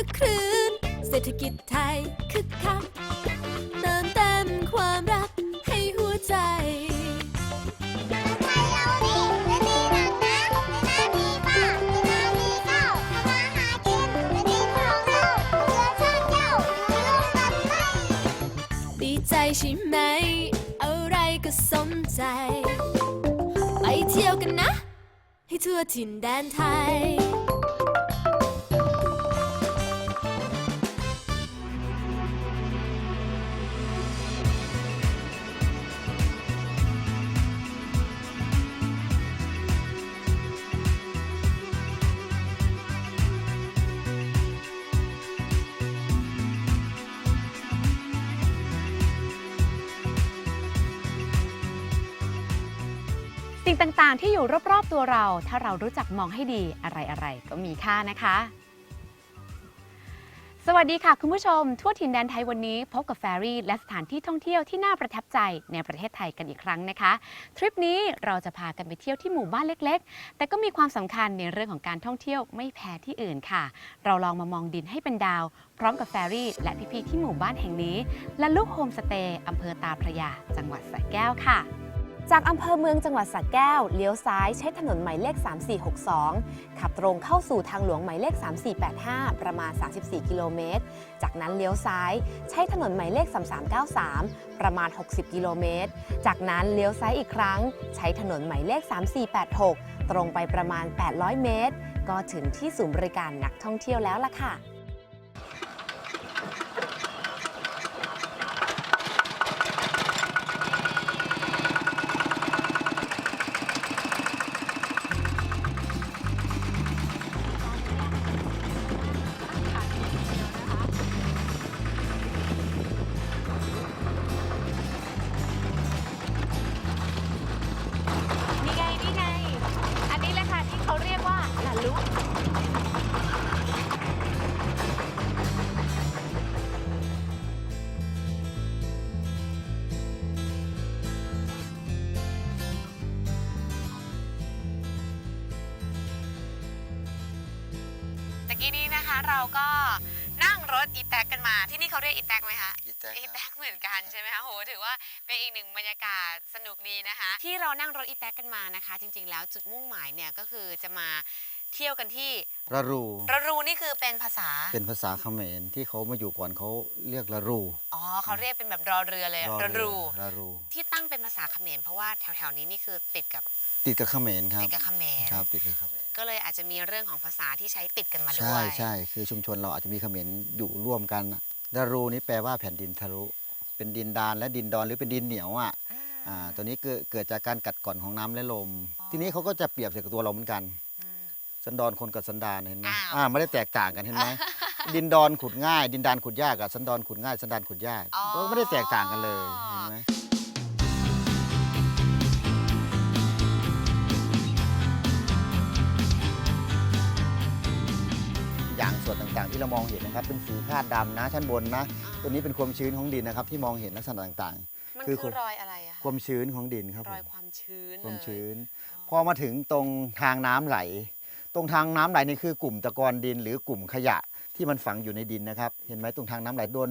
ึกครื้น เศรษฐกิจไทยคึกคักเติมเต็มความรักให้หัวใจไทยเล่นนักนะในน้ามีป้าในน้ามีเก้าทำมาหากินและนี่ของเราเรือชาติเจ้าอยู่ไหมดีใจใช่ไหม อะไรก็สมใจ ไปเที่ยวกันนะ ให้ทั่วถิ่นแดนไทย สิ่งต่างๆ ที่อยู่รอบๆตัวเรา ถ้าเรารู้จักมองให้ดีอะไรๆก็มีค่านะคะ สวัสดีค่ะ คุณผู้ชม ทั่วถิ่นแดนไทยวันนี้ พบกับแฟรี่และสถานที่ท่องเที่ยวที่น่าประทับใจในประเทศไทยกันอีกครั้งนะคะ ทริปนี้เราจะพากันไปเที่ยวที่หมู่บ้านเล็ก ๆ แต่ก็มีความสำคัญในเรื่องของการท่องเที่ยวไม่แพ้ที่อื่นค่ะ เราลองมามองดินให้เป็นดาว พร้อมกับแฟรี่และพี่ๆที่หมู่บ้านแห่งนี้ และลูกโฮมสเตย์อำเภอตาพระยา จังหวัดสระแก้วค่ะ จากอำเภอเมืองจังหวัดสระแก้ว เลี้ยวซ้ายใช้ถนนหมายเลข 3462 ขับตรงเข้าสู่ทางหลวงหมายเลข 3485 ประมาณ 34 กิโลเมตร จากนั้นเลี้ยวซ้ายใช้ถนนหมายเลข 3393 ประมาณ 60 กิโลเมตร จากนั้นเลี้ยวซ้ายอีกครั้ง ใช้ถนนหมายเลข 3486 ตรงไปประมาณ 800 เมตร ก็ถึงที่ศูนย์บริการนักท่องเที่ยวแล้วล่ะค่ะ เราก็นั่งรถอีแท็กกันมา ที่นี่เขาเรียกอีแท็กไหมคะ อีแต๊กอีครับ แท็กเหมือนกันใช่ไหมคะโหถือว่าเป็นอีกหนึ่งบรรยากาศสนุกดีนะคะ ที่เรานั่งรถอีแท็กกันมานะคะ จริงๆ แล้วจุดมุ่งหมายเนี่ยก็คือจะมาเที่ยวกันที่ระรู ระรูนี่คือเป็นภาษาเป็นภาษาเขมรที่เขามาอยู่ก่อนเขาเรียกระรูอ๋อเขาเรียกเป็นแบบรอเรือเลยอระเอรู ระรู ที่ตั้งเป็นภาษาเขมรเพราะว่าแถวๆนี้นี่คือติดกับติดกับเขมรครับติดกับเขมร ครับติดกับเขมร ก็เลยอาจจะมีเรื่องของภาษาที่ใช้ติดกันมาด้ใช่วยใช่คือชุมชนเราอาจจะมีเขมรอยู่ร่วมกันอะระรูนี่แปลว่าแผ่นดินทะลุ เป็นดินดานและดินดอนหรือเป็นดินเหนียวอะอืม อ่าตัวนี้เกิดเกิดจากการกัดก่อนของน้ำและลม อ๋อ ทีนี้เขาก็จะเปรียบใส่กับตัวเราเหมือนกัน อืม สันดอนคนกับสันดานเห็นไหมอ้าว อ่าไม่ได้แตกต่างกันเห็นไหมดินดอนขุดง่าย ดินดานขุดยากกับสันดอนขุดง่ายสันดานขุดยากอ๋อก็ไม่ได้แตกต่างกันเลยเห็นไหม อย่างส่วนต่างๆ ที่เรามองเห็นนะครับ เป็นสีคาดดำนะชั้นบนนะ ตัวนี้เป็นความชื้นของดินนะครับ ที่มองเห็นลักษณะต่างมันคือคือรอยอะไรอะๆความชื้นของดินครับรผอยมความชื้นความเลยชื้น พอมาถึงตรงทางน้ำไหล ตรงทางน้ำไหลนี่คือกลุ่มตะกอนดิน หรือกลุ่มขยะที่มันฝังอยู่ในดินนะครับ เห็นไหมตรงทางน้ำไหลโดน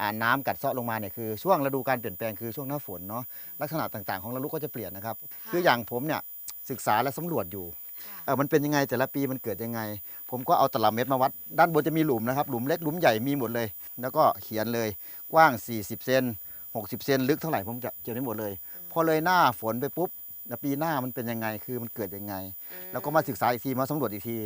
อ่าน้ำกัดเซาะลงมาเนี่ยคือช่วงฤดูการเปลี่ยนแปลงคือช่วงหน้าฝนเนาะลักษณะต่างๆ ของระลุกก็จะเปลี่ยนนะครับ คืออย่างผมเนี่ยศึกษาและสำรวจอยู่ค่ะ เออมันเป็นยังไงแต่ละปีมันเกิดยังไง ผมก็เอาตลับเม็ดมาวัด ด้านบนจะมีหลุมนะครับหลุมเล็กหลุมใหญ่มีหมดเลย แล้วก็เขียนเลยกว้าง 40 เซน60 เซนลึกเท่าไหร่ผมจะเขียนได้หมดเลย พอเลยหน้าฝนไปปุ๊บแล้วปีหน้ามันเป็นยังไงคือมันเกิดยังไง แล้วก็มาศึกษาอีกทีมาสำรวจอีกที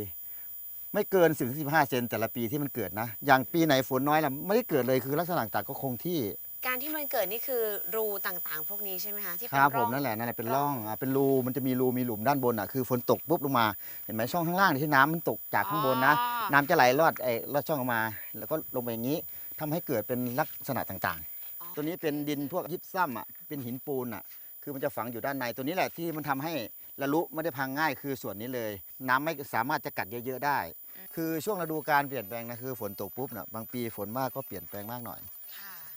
ไม่เกิน10ถึง15เซนแต่ละปีที่มันเกิดนะ อย่างปีไหนฝนน้อยล่ะไม่ได้เกิดเลยคือลักษณะต่างๆก็คงที่ การที่มันเกิดนี่คือรูต่างๆ พวกนี้ใช่ไหมคะที่คเป็นรับผร่อมงนั่นแหละนั่นแหละเป็นร่ร่อองงอะเป็นรูมันจะมีรูมีหลุมด้านบนอะคือฝนตกปุ๊บลงมาเห็นไหมช่องข้างล่างที่น้ำมันตกจากข้างบนนะอ๋อ น้ำจะไหลลอดไอ้ลอดช่องออกมา แล้วก็ลงไปอย่างนี้ทำให้เกิดเป็นลักษณะต่างอ๋อๆ ตัวนี้เป็นดินพวกยิบซ้ำอะเป็นหินปูนอะคือมันจะฝังอยู่ด้านในตัวนี้แหละที่มันทำให้ละลุไม่ได้พังง่ายคือส่วนนี้เลย น้ำไม่สามารถจะกัดเยอะๆได้ คือช่วงฤดูการเปลี่ยนแปลงนะคือฝนตกปุ๊บน่ะบางปีฝนมากก็เปลี่ยนแปลงมากหน่อยค่ะ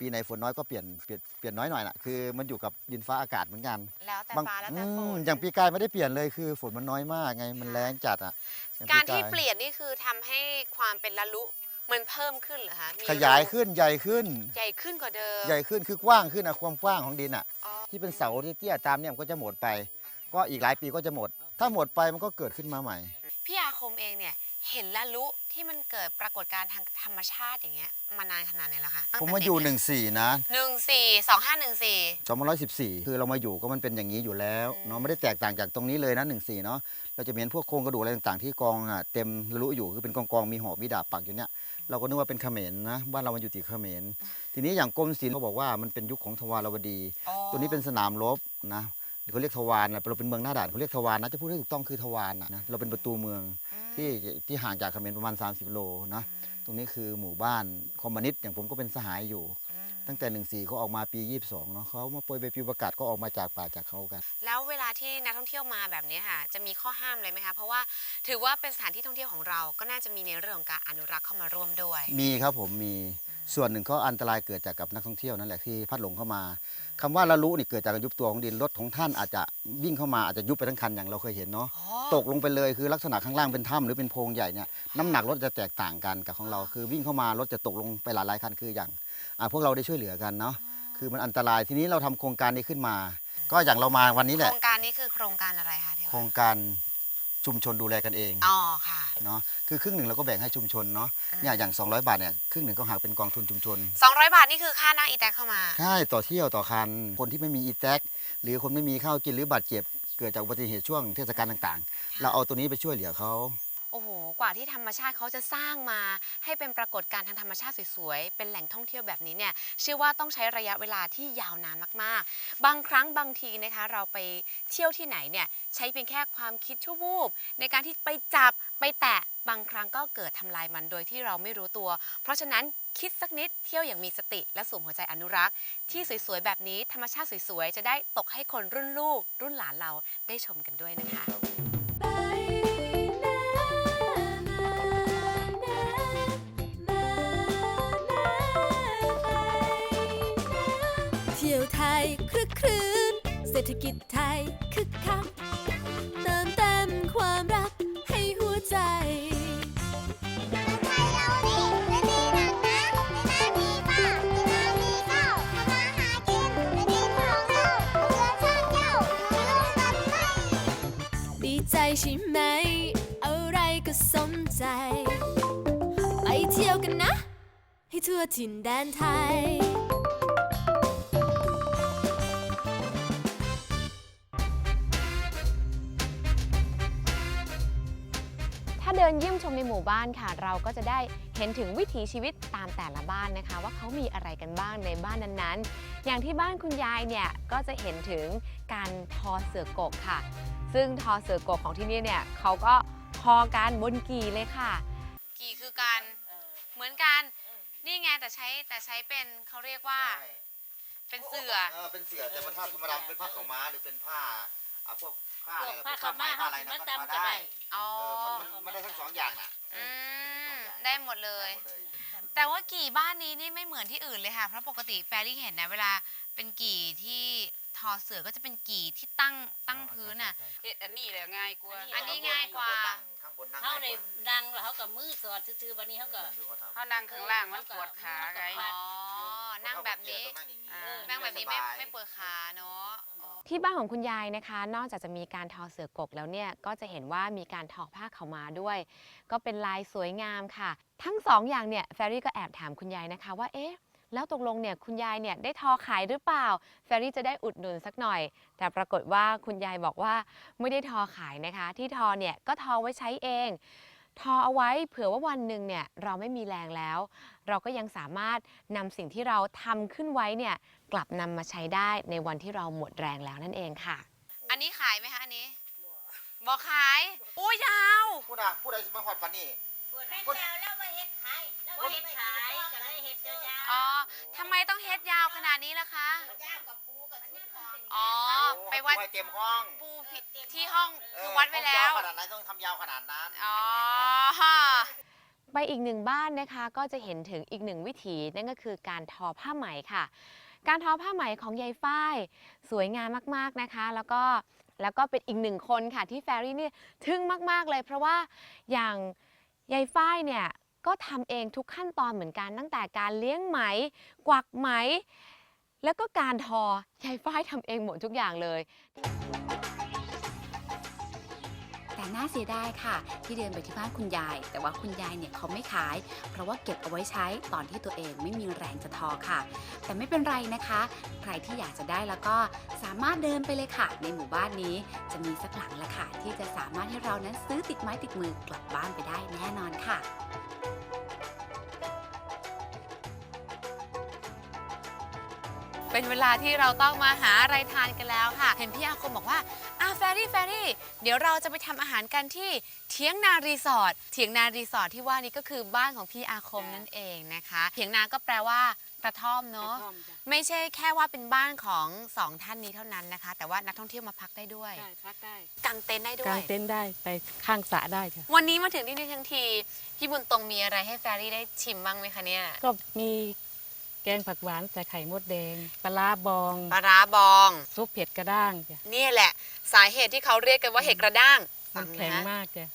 ปีไหนฝนน้อยก็เปลี่ยนเปลี่ยนเปลี่ยนน้อยหน่อยน่ะคือมันอยู่กับดินฟ้าอากาศเหมือนกันแล้วแต่บางฟ้าแล้วแต่ฝอืมนอย่างปีกายไม่ได้เปลี่ยนเลยคือฝนมันน้อยมากไงมันแรงจัดอะอย่งการปีที่เปลี่ยนนี่คือทำให้ความเป็นละลุมันเพิ่มขึ้นเหรอคะมีขยายขึ้นใหญ่ขึ้น ใหญ่ขึ้นกว่าเดิมใหญ่ขึ้นคือกว้างขึ้นนะความกว้างของดินอะ อ๋อที่เป็นเสาที่เตี้ยตามเนี่ยมันก็จะหมดไป ก็อีกหลายปีก็จะหมด ถ้าหมดไปมันก็เกิดขึ้นมาใหม่ พี่อาคมเองเนี่ย เห็นละลุที่มันเกิดปรากฏการณ์ทางธรรมชาติอย่างเงี้ยมานานขนาดไหนแล้วคะตั้งผมแต่มาอยู่ เด็กหนึ่งสี่นะหนึ่งสี่สองห้าหนึ่งสี่สองพันร้อยสิบสี่คือเรามาอยู่ก็มันเป็นอย่างนี้อยู่แล้วอืมเนาะไม่ได้แตกต่างจากตรงนี้เลยนะหนึ่งสี่เนาะเราจะเห็นพวกโครงกระดูกอะไรต่างๆ ที่กองอะเต็มรู้อยู่คือเป็นกองกองๆมีหอกมีดาบปักอยู่เนี่ยเราก็นึกว่าเป็นเขมรนะบ้านเรามันอยู่ติดเขมรทีนี้อย่างกรมศิลป์เขาบอกว่ามันเป็นยุคของทวารวดีตัวนี้เป็นสนามรบนะหรือเขาเรียกทวารนะเราเป็นเมืองหน้าด่านเขาเรียกทวารนะจะพูดให้ถูกต้องคือทวารนะนะเราเป็นประตูเมือง ที่ที่ห่างจากเขมรประมาณ 30 โลนะตรงนี้คือหมู่บ้านคอมมิวนิสต์อย่างผมก็เป็นสหายอยู่ ตั้งแต่ 14เขาออกมาปี 22เนาะเขามาโปรยใบปลิวประกาศก็ออกมาจากป่าจากเขากัน แล้วเวลาที่นักท่องเที่ยวมาแบบนี้ค่ะ จะมีข้อห้ามอะไรไหมคะเพราะว่าถือว่าเป็นสถานที่ท่องเที่ยวของเราก็น่าจะมีในเรื่องของการอนุรักษ์เข้ามาร่วมด้วย มีครับผมมี ส่วนหนึ่งก็อันตรายเกิดจากกับนักท่องเที่ยวนั่นแหละที่พัดหลงเข้ามาคำว่าละลุนี่เกิดจากการยุบตัวของดินรถของท่านอาจจะวิ่งเข้ามาอาจจะยุบไปทั้งคันอย่างเราเคยเห็นเนาะอ๋อตกลงไปเลยคือลักษณะข้างล่างเป็นถ้ำหรือเป็นโพรงใหญ่เนี่ยน้ำหนักรถจะแตกต่างกันกับของเรา คือวิ่งเข้ามารถจะตกลงไปหลายๆคันคืออย่างอ่าพวกเราได้ช่วยเหลือกันเนาะคือมันอันตรายทีนี้เราทำโครงการนี้ขึ้นมา ก็อย่างเรามาวันนี้แหโคละรงการนี้คือโครงการอะไรคะที่โครงการ ชุมชนดูแลกันเองอ๋อค่ะ เนาะคือครึ่งหนึ่งเราก็แบ่งให้ชุมชนเนาะอ่า เนี่ยอย่าง 200 บาทเนี่ยครึ่งหนึ่งก็หักเป็นกองทุนชุมชน200 บาทนี่คือค่านั่งอีแตกเข้ามา ใช่ต่อเที่ยวต่อคัน คนที่ไม่มีอีแท็กหรือคนไม่มีข้าวกินหรือ บาดเจ็บ เกิดจากอุบัติเหตุช่วงเทศกาลต่างๆ เราเอาตัวนี้ไปช่วยเหลือเขาโอ้โหก ว่าที่ธรรมชาติเขาจะสร้างมาให้เป็นปรากฏการณ์ทางธรรมชาติสวยๆ เป็นแหล่งท่องเที่ยวแบบนี้เนี่ยเชื่อว่าต้องใช้ระยะเวลาที่ยาวนานมากๆ บางครั้งบางทีนะคะเราไปเที่ยวที่ไหนเนี่ยใช้เพียงแค่ความคิดชั่ววูบในการที่ไปจับไปแตะบางครั้งก็เกิดทำลายมันโดยที่เราไม่รู้ตัว เพราะฉะนั้นคิดสักนิดเที่ยวอย่างมีสติ และสวมหัวใจอนุรักษ์ ที่สวยๆ แบบนี้ธรรมชาติสวยๆ จะได้ตกให้คนรุ่นลูก รุ่นหลานเราได้ชมกันด้วยนะคะไปนะ ที่ยวไทยคลึกครื้นเศรษฐกิจไทยคึกคักเติมเต็มความรักให้หัวใจไทยเรานี่และนี่หนักนะในน้ำมีฟ้าในน้ำมีข้าวทำมาหากินและดินของเราเพื่อนชาติเจ้าอยู่ร่วมกันไหมดีใจใช่ไหม อะไรก็สมใจ ไปเที่ยวกันนะ ให้ทั่วถิ่นแดนไทย ดินเยี่ยมชมในหมู่บ้านค่ะ เราก็จะได้เห็นถึงวิถีชีวิตตามแต่ละบ้านนะคะ ว่าเขามีอะไรกันบ้างในบ้านนั้นๆ อย่างที่บ้านคุณยายเนี่ยก็จะเห็นถึงการทอเสือกกค่ะ ซึ่งทอเสือกกของที่นี่เนี่ยเขาก็ทอการบนกี่เลยค่ะ กี่คือการเหมือนกันนี่ไงแต่ใช้แต่ใช้เป็นเขาเรียกว่าเป็นเสือ เออเป็นเสือแต่เป็นผ้าธรรมดาเป็นผ้าขาวม้าหรือเป็นผ้าอะพวก ผ้าพอะวไรกผ้าขาวม้าผ้าอะไรนะเขาก็ตำทำก็ได้ ได้ อ๋อเออมันมันมันได้ทั้งสองอย่างน่ะอืมได้หมดเลยแต่ว่ากี่บ้านนี้นี่ไม่เหมือนที่อื่นเลยค่ะ เพราะปกติแฟรี่เห็นนะเวลาเป็นกี่ที่ทอเสือก็จะเป็นกี่ที่ตั้งตั้งพื้นอะ เฮ็ดอันนี้แหละง่ายกว่าอันนี้ง่ายกว่า ข้างบนนั่งเขาได้ง่ายกว่ดังแล้วเขาก็มือสอดซื่อๆวันนี้เขาก็ ดูเขาทำเขานั่งข้างล่างมันปวดขาไง อ๋อนั่งแบบนี้ต้องนั่งอย่างนี้เออนั่งแบบนี้ไม่สายไม่ปวดขาเนาะ ที่บ้านของคุณยายนะคะ นอกจากจะมีการทอเสือกกแล้วเนี่ยก็จะเห็นว่ามีการทอผ้าขาวมาด้วย ก็เป็นลายสวยงามค่ะ ทั้งสองอย่างเนี่ยแฟรี่ก็แอบถามคุณยายนะคะว่าเอ๊ะแล้วตกลงเนี่ยคุณยายเนี่ยได้ทอขายหรือเปล่า แฟรี่จะได้อุดหนุนสักหน่อย แต่ปรากฏว่าคุณยายบอกว่าไม่ได้ทอขายนะคะ ที่ทอเนี่ยก็ทอไว้ใช้เอง ทอเอาไว้เผื่อว่าวันหนึ่งเนี่ยเราไม่มีแรงแล้ว เราก็ยังสามารถนำสิ่งที่เราทำขึ้นไว้เนี่ยกลับนำมาใช้ได้ในวันที่เราหมดแรงแล้วนั่นเองค่ะ อันนี้ขายไหมคะอันนี้บอกขายอู้ยาว พูดอะพูดอะไรมาหอดปันนี่แม่แล้วแล้วมาเฮ็ดขายแล้วมาเฮ็ดขายก็เลยเฮ็ดยาวอ๋อทำไมต้องเฮ็ดยาวขนาดนี้ล่ะคะ ๆย่างกับปูกับชุดข องอ๋อ ไปวัดปูให้เต็มห้องปูผิที่ห้องคือวัดไว้แล้วห้องยาวขนาดไหนต้องทำยาวขนาดนั้น อ๋อ ไปอีกหนึ่งบ้านนะคะก็จะเห็นถึงอีกหนึ่งวิถีนั่นก็คือการทอผ้าไหมค่ะ การทอผ้าไหมของยายฝ้าย สวยงามมากๆนะคะ แล้วก็แล้วก็เป็นอีกหนึ่งคนค่ะที่แฟรี่เนี่ยทึ่งมากๆเลย เพราะว่าอย่างยายฝ้ายเนี่ยก็ทำเองทุกขั้นตอนเหมือนกันตั้งแต่การเลี้ยงไหม กวักไหม แล้วก็การทอยายฝ้ายทำเองหมดทุกอย่างเลย แต่น่าเสียดายค่ะ ที่เดินไปที่บ้านคุณยาย แต่ว่าคุณยายเนี่ยเขาไม่ขาย เพราะว่าเก็บเอาไว้ใช้ตอนที่ตัวเองไม่มีแรงจะทอค่ะ แต่ไม่เป็นไรนะคะ ใครที่อยากจะได้แล้วก็สามารถเดินไปเลยค่ะ ในหมู่บ้านนี้จะมีสักหลังละค่ะ ที่จะสามารถให้เรานั้นซื้อติดไม้ติดมือกลับบ้านไปได้แน่นอนค่ะ เป็นเวลาที่เราต้องมาหาอะไรทานกันแล้วค่ะ เห็นพี่อาคมบอกว่าอ่าแฟรี่แฟรี่ เดี๋ยวเราจะไปทำอาหารกันที่เทียงนารีสอร์ทเทียงนารีสอร์ทที่ว่านี้ก็คือบ้านของพี่อาคมนั่นเองนะคะเทียงนาก็แปลว่ากระท่อมเนาะไม่ใช่แค่ว่าเป็นบ้านของสองท่านนี้เท่านั้นนะคะ แต่ว่านักท่องเที่ยวมาพักได้ด้วยได้พักได้ กางเต็นท์ได้ด้กาวยงเต็นท์ได้ไปข้างสระได้จ้ะวันนี้มาถึงที่นี่ทั้งที พี่บุญตรงมีอะไรให้แฟรี่ได้ชิมบ้างไหมคะเนี่ย ก็มี แกงผักหวานใส่ไข่มดแดง ปลาร้าบอง ปลาร้าบอง ซุปเผ็ดกระด้างจ้ะนี่แหละ สาเหตุที่เขาเรียกกันว่าเห็ดกระด้างมันฟัแข็งนะมากจ้ะ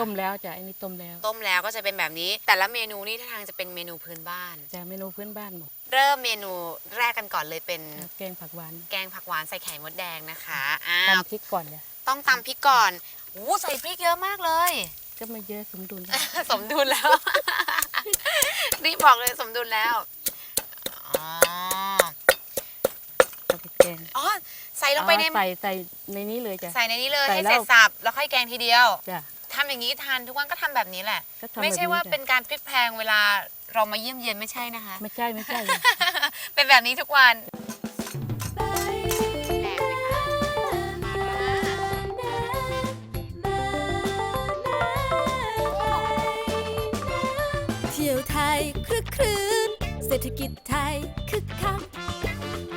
ต้มแล้วจ้ะอันนี้ต้มแล้วต้มแล้วก็จะเป็นแบบนี้ แต่ละเมนูนี่ท่าทางจะเป็นเมนูพื้นบ้านจ้ะเมนูพื้นบ้านหมดเริ่มเมนูแรกกันก่อนเลยเป็นแกงผักหวานแกงผักหวานใส่ไข่มดแดงนะคะอ้าวตำพริกก่อนจ้ะต้องตำพริกก่อนอู้ใส่พริกเยอะมากเลย ก็ไม่เยอะสมดุลสมดุลแล้ว รีบบอกเลยสมดุลแล้ว อ๋อ เอาไปแกงอ๋อ ใส่ลงไปในอ๋อใส่ใส่ในนี้เลยจ้ะ ใส่ในนี้เลยใส่ให้แล้ว เสร็จสับแล้วค่อยแกงทีเดียวจ้ะทำอย่างนี้ทานทุกวันก็ทำแบบนี้แหละ ก็ทำไม่ใช่แบบว่าจ้ะเป็นการพลิกแพลงเวลาเรามาเยี่ยมเยียนไม่ใช่นะคะ ไม่ใช่ไม่ใช่จ้ะเป็นแบบนี้ทุกวัน เศรษฐกิจไทยคึกคัก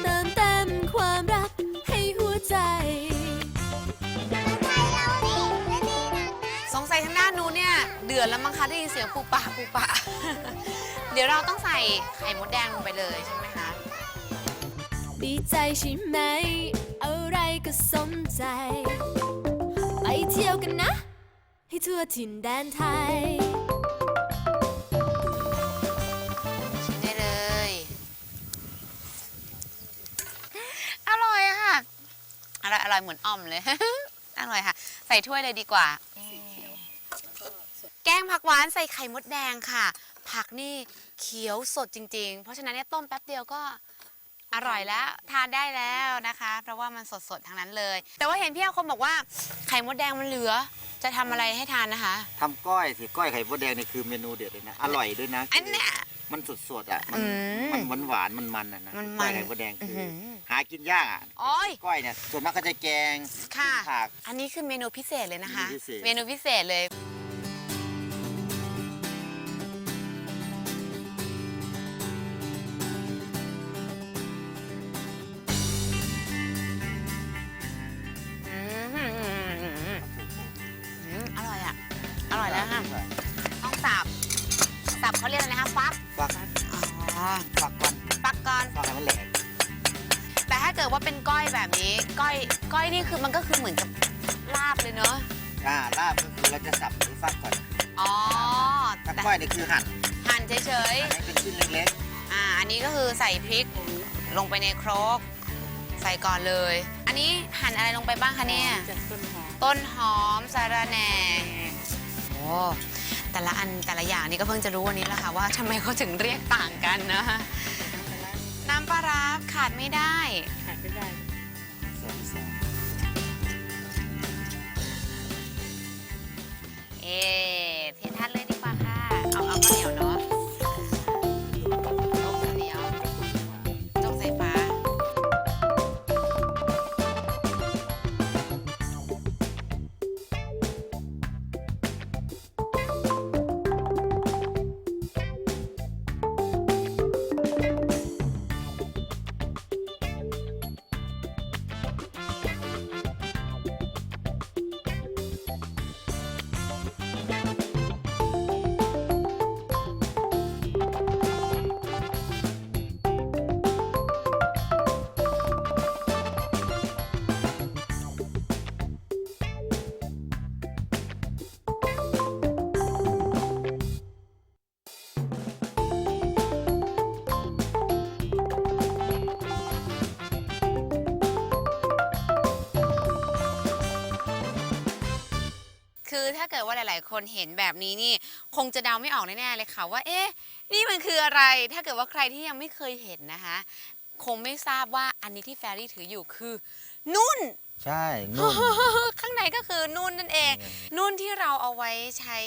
เติมเต็มความรักให้หัวใจไทยเรานี่และนี่หนังนะสงสัยทางด้านนู้นเนี่ยเดือดแล้วมั้งคะได้ยินเสียงปูปะปูปะ เดี๋ยวเราต้องใส่ไข่มดแดงลงไปเลยใช่ไหมคะดีใจใช่ไหม อะไรก็สมใจ ไปเที่ยวกันนะ ให้ทั่วถิ่นแดนไทย ร่อยอร่อยเหมือนอ่อมเลย อร่อยค่ะ ใส่ถ้วยเลยดีกว่า แกงผักหวานใส่ไข่มดแดงค่ะ ผักนี่เขียวสดจริง ๆ เพราะฉะนั้นเนี่ยต้มแป๊บเดียวก็อร่อยแล้วทานได้แล้วนะคะ เพราะว่ามันสดๆทั้งนั้นเลย แต่ว่าเห็นพี่อาคมบอกว่าไข่มดแดงมันเหลือ จะทำอะไรให้ทานนะคะ ทำก้อยสิก้อยไข่มดแดงนี่คือเมนูเด็ดเลยนะ อร่อยด้วยนะอันเนี้ย มันสดๆอะ มันอืมมันหวานๆมันมันๆอะนะมันๆก้อยไข่มดแดงอื้อคือหือหากินยากอะโอ้ยก้อยเนี่ยส่วนมากก็จะแกงค่ะ กินผัก อันนี้คือเมนูพิเศษเลยนะคะ เมนูพิเศษ เมนูพิเศษเลย ลงไปในครก ใส่ก่อนเลย อันนี้หั่นอะไรลงไปบ้างคะเนี่ย จากต้นหอมต้นหอมสาระแหน่โอ้แต่ละอันแต่ละอย่างนี่ก็เพิ่งจะรู้วันนี้แหละค่ะว่าทำไมเขาถึงเรียกต่างกันนะ น้ำปลาร้าขาดไม่ได้ ขาดไม่ได้ๆส่วนที่สองเอ๊ เกิดว่าหลาย ๆ คนเห็นแบบนี้นี่คงจะเดาไม่ออกแน่ๆเลยค่ะว่า เอ๊ะ นี่มันคืออะไร ถ้าเกิดว่าใครที่ยังไม่เคยเห็นนะคะ คงไม่ทราบว่าอันนี้ที่แฟรี่ถืออยู่คือนุ่น ใช่นุ่นข้างในก็คือนุ่นนั่นเอง นุ่นที่เราเอาไว้ใช้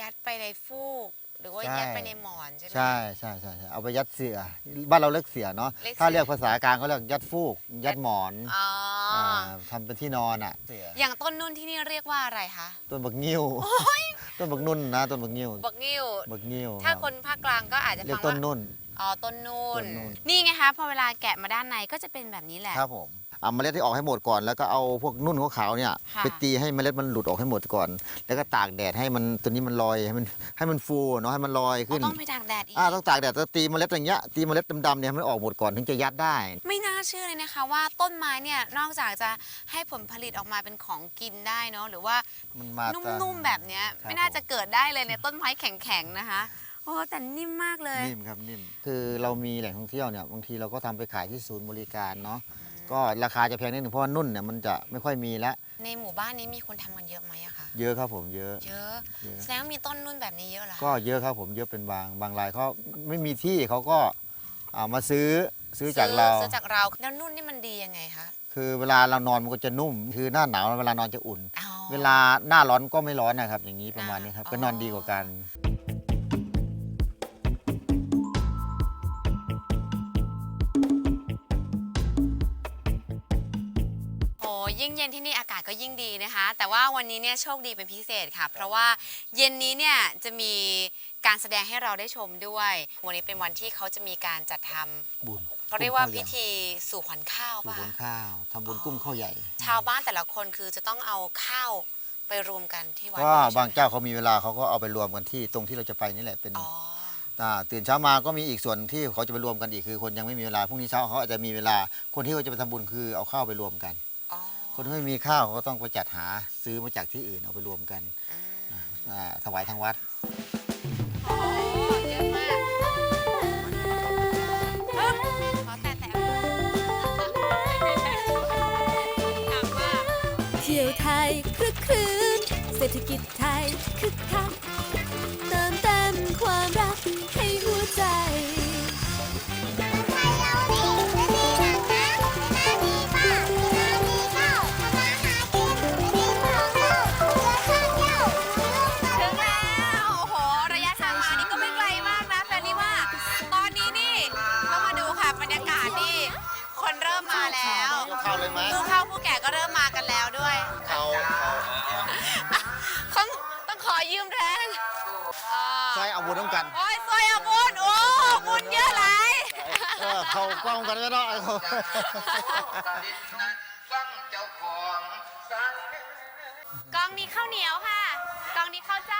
ยัดไปในฟูก หรือว่าใช่ ยัดไปในหมอนใช่ไหม ใช่ใช่ใช่ใช่เอาไปยัดเสือบ้านเราเรียกเสือเนาะเรียกเสือ ถ้าเรียกภาษากลางเขาเรียกยัดฟูก ยัดหมอนอ๋ออาทำเป็นที่นอนอะเสืออย่างต้นนุ่นที่นี่เรียกว่าอะไรคะต้นบักงิ้วต้นบักนุ่นนะต้นบักงิ้วบักงิ้ว บักงิ้วถ้ารับคนภาคกลางก็อาจจะเรียฟักงต้นว่านุ่น อ๋อต้นนุ่นต้นนุ่นนี่ไงคะพอเวลาแกะมาด้านในก็จะเป็นแบบนี้แหละ ครับผม เอาเมล็ดที่ออกให้หมดก่อน แล้วก็เอาพวกนุ่นขาวๆเนี่ยค่ะไปตีให้เมล็ดมันหลุดออกให้หมดก่อน แล้วก็ตากแดดให้มันตัวนี้มันลอยให้มันให้มันฟูเนาะให้มันลอยอ๋อขึ้น ต้องไปตากแดดอีก อ่าต้องตากแดดแล้วตีเมล็ดอย่างเงี้ยตีเมล็ดดำๆเนี่ยให้มันออกหมดก่อนถึงจะยัดได้ ไม่น่าเชื่อเลยนะคะว่าต้นไม้เนี่ยนอกจากจะให้ผลผลิตออกมาเป็นของกินได้เนาะหรือว่ามันมานุ่มๆแบบเนี้ยครับ ไม่น่าจะเกิดได้เลยในต้นไม้แข็งๆนะคะโอ้แต่นิ่มมากเลย นิ่มครับนิ่มคือเรามีแหล่งท่องเที่ยวเนี่ยบางทีเราก็ทำไปขายที่ศูนย์บริการเนาะ ก็ราคาจะแพงนิดนึงเพราะว่านุ่นเนี่ยมันจะไม่ค่อยมีแล้วในหมู่บ้านนี้มีคนทำกันเยอะไหมอะคะ เยอะครับผมเยอะ เยอะ เยอะ แสดงว่ามีต้นนุ่นแบบนี้เยอะเหรอคะก็เยอะครับผมเยอะเป็นบางบางรายเขาไม่มีที่เขาก็เอามาซื้อซื้อจากเรา ซื้อจากเรา แล้วนุ่นนี่มันดียังไงคะคือเวลาเรานอนมันก็จะนุ่ม คือหน้าหนาวเวลานอนจะอุ่น อ๋อ เวลาหน้าร้อนก็ไม่ร้อนนะครับ อย่างนี้ประมาณนี้ครับอ๋อก็นอนดีกว่ากัน เย็นที่นี่อากาศก็ยิ่งดีนะคะ แต่ว่าวันนี้เนี่ยโชคดีเป็นพิเศษค่ะ เพราะว่าเย็นนี้เนี่ยจะมีการแสดงให้เราได้ชมด้วย วันนี้เป็นวันที่เขาจะมีการจัดทำบุญเขาเรียกว่ากุ้งพิข้ใหญ่ธีสู่ขวัญข้าวสู่ป่ะบนข้าวทำบุญกุ้งข้าวใหญ่ ชาวบ้านแต่ละคนคือจะต้องเอาข้าวไปรวมกันที่วัดก็ด้วยใช่ไหมบางเจ้าเขามีเวลาเขาก็เอาไปรวมกันที่ตรงที่เราจะไปนี่แหละเป็นอ๋ออ่าตื่นเช้ามาก็มีอีกส่วนที่เขาจะไปรวมกันอีกคือคนยังไม่มีเวลาพรุ่งนี้เช้าเขาอาจจะมีเวลาคนที่เขาจะไปทำบุญคือเอาข้าวไปรวมกันอ๋อ คนที่ไม่มีข้าวเขาก็ต้องไปจัดหาซื้อมาจากที่อื่นเอาไปรวมกันอืมอ่าถวายทางวัดโอ้เยอะมากปึ๊บขอแตะแตะถามว่า เที่ยวไทยคลึกครื้นเศรษฐกิจไทยคึกคัก กล้องกันไม่ได้เขากองนี้ข้าวเหนียวค่ะ กองนี้ข้าวเจ้า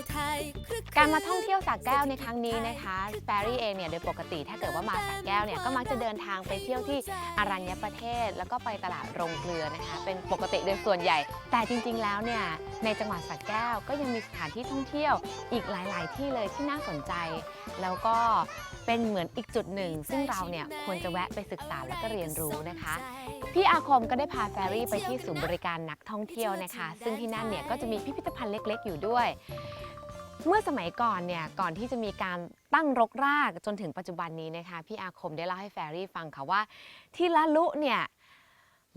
กครื้นการมาท่องเที่ยวสระแก้วในครั้งนี้นะคะแฟรี่เองเนี่ยโดยปกติถ้าเกิดว่ามาสระแก้วเนี่ยก็มักจะเดินทางไปเที่ยวที่อรัญญประเทศ แล้วก็ไปตลาดโรงเกลือนะคะ เป็นปกติโดยส่วนใหญ่ แต่จริงๆแล้วเนี่ยในจังหวัดสระแก้วก็ยังมีสถานที่ท่องเที่ยวอีกหลาย ๆ ที่เลยที่น่าสนใจ แล้วก็ เป็นเหมือนอีกจุดหนึ่ง ซึ่งเราเนี่ยควรจะแวะไปศึกษาและก็เรียนรู้นะคะ พี่อาคมก็ได้พาแฟรี่ไปที่ศูนย์บริการนักท่องเที่ยวนะคะ ซึ่งที่นั่นเนี่ยก็จะมีพิพิธภัณฑ์เล็กๆ อยู่ด้วย เมื่อสมัยก่อนเนี่ยก่อนที่จะมีการตั้งรกรากจนถึงปัจจุบันนี้นะคะพี่อาคมได้เล่าให้แฟรี่ฟังค่ะว่า ที่ละลุเนี่ย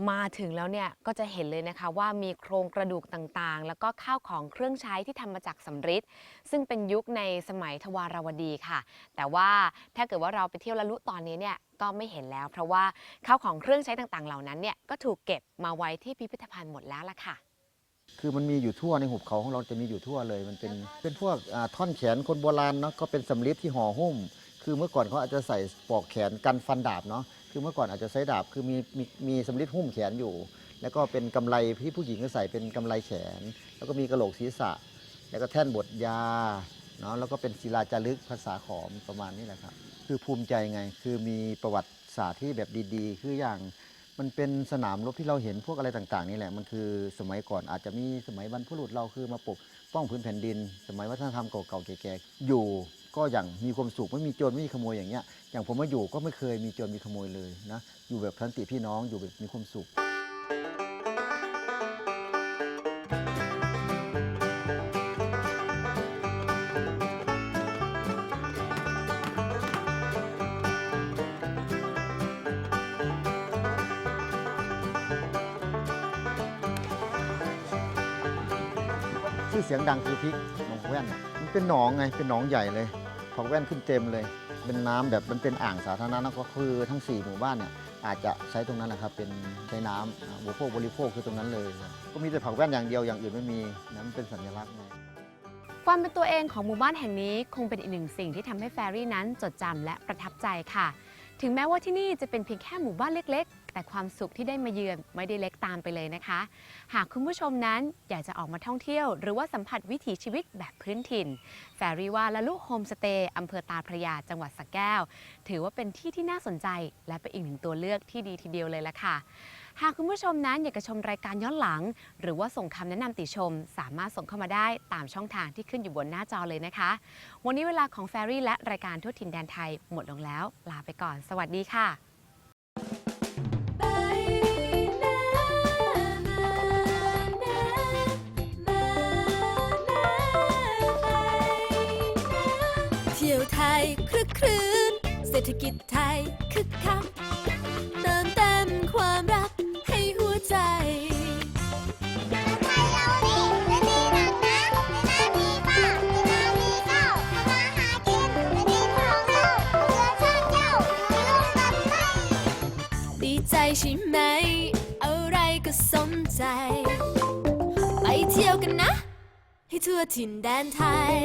มาถึงแล้วเนี่ยก็จะเห็นเลยนะคะว่ามีโครงกระดูกต่างๆ แล้วก็ข้าวของเครื่องใช้ที่ทำมาจากสำริดซึ่งเป็นยุคในสมัยทวารวดีค่ะ แต่ว่าถ้าเกิดว่าเราไปเที่ยวละลุตอนนี้เนี่ยก็ไม่เห็นแล้ว เพราะว่าข้าวของเครื่องใช้ต่างๆ เหล่านั้นเนี่ยก็ถูกเก็บมาไว้ที่พิพิธภัณฑ์หมดแล้วล่ะค่ะ คือมันมีอยู่ทั่วในหุบเขาของเราจะมีอยู่ทั่วเลย มันเป็นเป็นพวกอ่าท่อนแขนคนโบราณเนาะก็เป็นสำลิดที่ห่อหุ้ม คือเมื่อก่อนเขาอาจจะใส่ปลอกแขนกันฟันดาบเนาะ คือเมื่อก่อนอาจจะใช้ดาบคือมีมีมีสำลิดหุ้มแขนอยู่ แล้วก็เป็นกำไรที่ผู้หญิงก็ใส่เป็นกำไรแขน แล้วก็มีกระโหลกศีรษะ แล้วก็แท่นบดยาเนาะแล้วก็เป็นศิลาจารึกภาษาขอมประมาณนี้แหละครับ คือภูมิใจไงคือมีประวัติศาสตร์ที่แบบดีๆ คืออย่างมันเป็นสนามรบที่เราเห็นพวกอะไรต่างๆนี่แหละ มันคือสมัยก่อนอาจจะมีสมัยบรรพบุรุษเราคือมาปกป้องพื้นแผ่นดิน สมัยวัฒนธรรมเก่าๆแก่ๆอยู่ ก็อย่างมีความสุขไม่มีโจรไม่มีขโมยอย่างเงี้ยอย่างผมมาอยู่ก็ไม่เคยมีโจรมีขโมยเลยนะอยู่แบบสันติพี่น้องอยู่แบบมีความสุข ชื่อเสียงดังคือพริกหนองแว่นน่ะมันเป็นหนองไงเป็นหนองใหญ่เลย ผักแว่นขึ้นเต็มเลย เป็นน้ำแบบมันเป็นอ่างสาธารณะนะก็คือทั้ง 4 หมู่บ้านเนี่ยอาจจะใช้ตรงนั้นนะครับเป็นใช้น้ำบริโภคบริโภคคือตรงนั้นเลยก็มีแต่ผักแว่นอย่างเดียวอย่างอื่นไม่มีนะมันเป็นสัญลักษณ์ไงความเป็นตัวเองของหมู่บ้านแห่งนี้คงเป็นอีกหนึ่งสิ่งที่ทำให้แฟรี่นั้นจดจำและประทับใจค่ะ ถึงแม้ว่าที่นี่จะเป็นเพียงแค่หมู่บ้านเล็ก แต่ความสุขที่ได้มาเยือนไม่ได้เล็กตามไปเลยนะคะ หากคุณผู้ชมนั้นอยากจะออกมาท่องเที่ยว หรือว่าสัมผัสวิถีชีวิตแบบพื้นถิ่น แฟรี่ว่าและลุโฮมสเตย์อำเภอตาพระยาจังหวัดสระแก้ว ถือว่าเป็นที่ที่น่าสนใจ และเป็นอีกหนึ่งตัวเลือกที่ดีทีเดียวเลยละค่ะหากคุณผู้ชมนั้นอยากจะชมรายการย้อนหลัง หรือว่าส่งคำแนะนำติชม สามารถส่งเข้ามาได้ตามช่องทางที่ขึ้นอยู่บนหน้าจอเลยนะคะ วันนี้เวลาของแฟรี่และรายการทั่วถิ่นแดนไทยหมดลงแล้ว ลาไปก่อน สวัสดีค่ะ ไทยคลึกครื้น เศรษฐกิจไทยคึกคักเติมเต็มความรักให้หัวใจไทยเรานี่และนี่หนักนะในน้ำมีป้าในน้ำมีข้ามาหากินและนี่ของเรามือชาเจ้าอยู่ร่วมกันไหมดีใจใช่ไหม อะไรก็สมใจ ไปเที่ยวกันนะ ให้ทั่วถิ่นแดนไทย